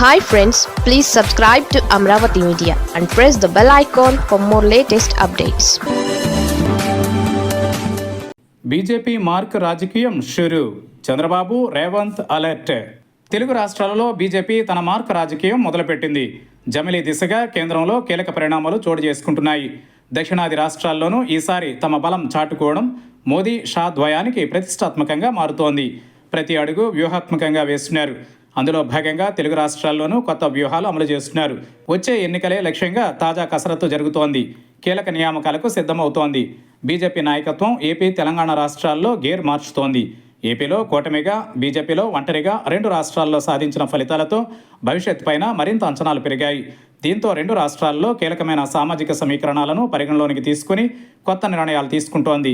Hi friends please subscribe to Amaravati media and press the bell icon for more latest updates BJP mark రాజకీయం షురు. Chandrababu Revanth alert. Telugu రాష్ట్రాలలో BJP తన mark రాజకీయం మొదలుపెట్టింది. జమిలీ దిశగా కేంద్రంలో కీలక పరిణామాలు చోటు చేసుకుంటున్నాయి. దక్షిణాది రాష్ట్రాల్లోనూ ఈసారి తమ బలం చాటుకోవడం మోదీ షా ద్వయానికి ప్రతిష్టాత్మకంగా మారుతోంది. ప్రతి అడుగు వ్యూహాత్మకంగా వేస్తున్నారు. అందులో భాగంగా తెలుగు రాష్ట్రాల్లోనూ కొత్త వ్యూహాలు అమలు చేస్తున్నారు. వచ్చే ఎన్నికలే లక్ష్యంగా తాజా కసరత్తు జరుగుతోంది. కీలక నియామకాలకు సిద్ధమవుతోంది. బీజేపీ నాయకత్వం ఏపీ తెలంగాణ రాష్ట్రాల్లో గేర్ మార్చుతోంది. ఏపీలో కూటమిగా బీజేపీలో ఒంటరిగా రెండు రాష్ట్రాల్లో సాధించిన ఫలితాలతో భవిష్యత్ పైన మరింత అంచనాలు పెరిగాయి. దీంతో రెండు రాష్ట్రాల్లో కీలకమైన సామాజిక సమీకరణాలను పరిగణలోనికి తీసుకుని కొత్త నిర్ణయాలు తీసుకుంటోంది.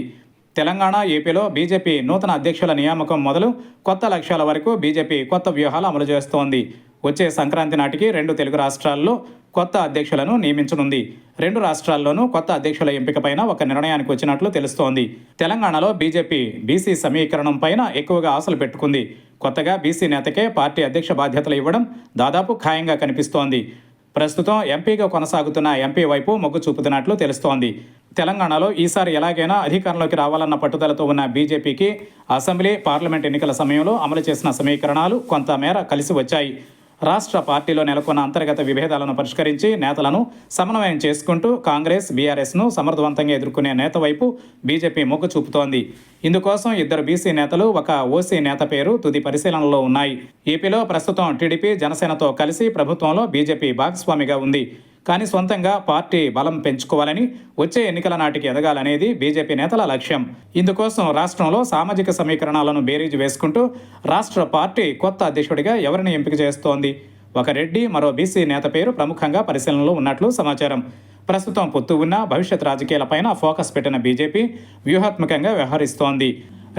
తెలంగాణ ఏపీలో బీజేపీ నూతన అధ్యక్షుల నియామకం మొదలు కొత్త లక్ష్యాల వరకు బీజేపీ కొత్త వ్యూహాలు అమలు చేస్తోంది. వచ్చే సంక్రాంతి నాటికి రెండు తెలుగు రాష్ట్రాల్లో కొత్త అధ్యక్షులను నియమించనుంది. రెండు రాష్ట్రాల్లోనూ కొత్త అధ్యక్షుల ఎంపికపైన ఒక నిర్ణయానికి వచ్చినట్లు తెలుస్తోంది. తెలంగాణలో బీజేపీ బీసీ సమీకరణం పైన ఎక్కువగా ఆశలు పెట్టుకుంది. కొత్తగా బీసీ నేతకే పార్టీ అధ్యక్ష బాధ్యతలు ఇవ్వడం దాదాపు ఖాయంగా కనిపిస్తోంది. ప్రస్తుతం ఎంపీగా కొనసాగుతున్న ఎంపీ వైపు మొగ్గు చూపుతున్నట్లు తెలుస్తోంది. తెలంగాణలో ఈసారి ఎలాగైనా అధికారంలోకి రావాలన్న పట్టుదలతో ఉన్న బీజేపీకి అసెంబ్లీ పార్లమెంట్ ఎన్నికల సమయంలో అమలు చేసిన సమీకరణాలు కొంతమేర కలిసి వచ్చాయి. రాష్ట్ర పార్టీలో నెలకొన్న అంతర్గత విభేదాలను పరిష్కరించి నేతలను సమన్వయం చేసుకుంటూ కాంగ్రెస్ బీఆర్ఎస్ను సమర్థవంతంగా ఎదుర్కొనే నేత వైపు బీజేపీ మొగ్గు చూపుతోంది. ఇందుకోసం ఇద్దరు బీసీ నేతలు ఒక ఓసీ నేత పేరు తుది పరిశీలనలో ఉన్నాయి. ఏపీలో ప్రస్తుతం టీడీపీ జనసేనతో కలిసి ప్రభుత్వంలో బీజేపీ భాగస్వామిగా ఉంది. కానీ సొంతంగా పార్టీ బలం పెంచుకోవాలని వచ్చే ఎన్నికల నాటికి ఎదగాలనేది బీజేపీ నేతల లక్ష్యం. ఇందుకోసం రాష్ట్రంలో సామాజిక సమీకరణాలను బేరీజు వేసుకుంటూ రాష్ట్ర పార్టీ కొత్త అధ్యక్షుడిగా ఎవరిని ఎంపిక చేస్తోంది? ఒక రెడ్డి మరో బీసీ నేత పేరు ప్రముఖంగా పరిశీలనలో ఉన్నట్లు సమాచారం. ప్రస్తుతం పొత్తు ఉన్న భవిష్యత్ రాజకీయాలపైన ఫోకస్ పెట్టిన బీజేపీ వ్యూహాత్మకంగా వ్యవహరిస్తోంది.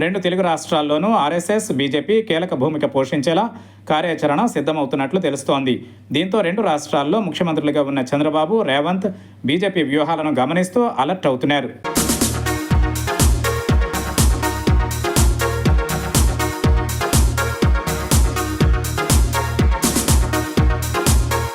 రెండు తెలుగు రాష్ట్రాల్లోనూ ఆర్ఎస్ఎస్ బీజేపీ కీలక భూమిక పోషించేలా కార్యాచరణ సిద్ధమవుతున్నట్లు తెలుస్తోంది. దీంతో రెండు రాష్ట్రాల్లో ముఖ్యమంత్రులుగా ఉన్న చంద్రబాబు రేవంత్ బీజేపీ వ్యూహాలను గమనిస్తూ అలర్ట్ అవుతున్నారు.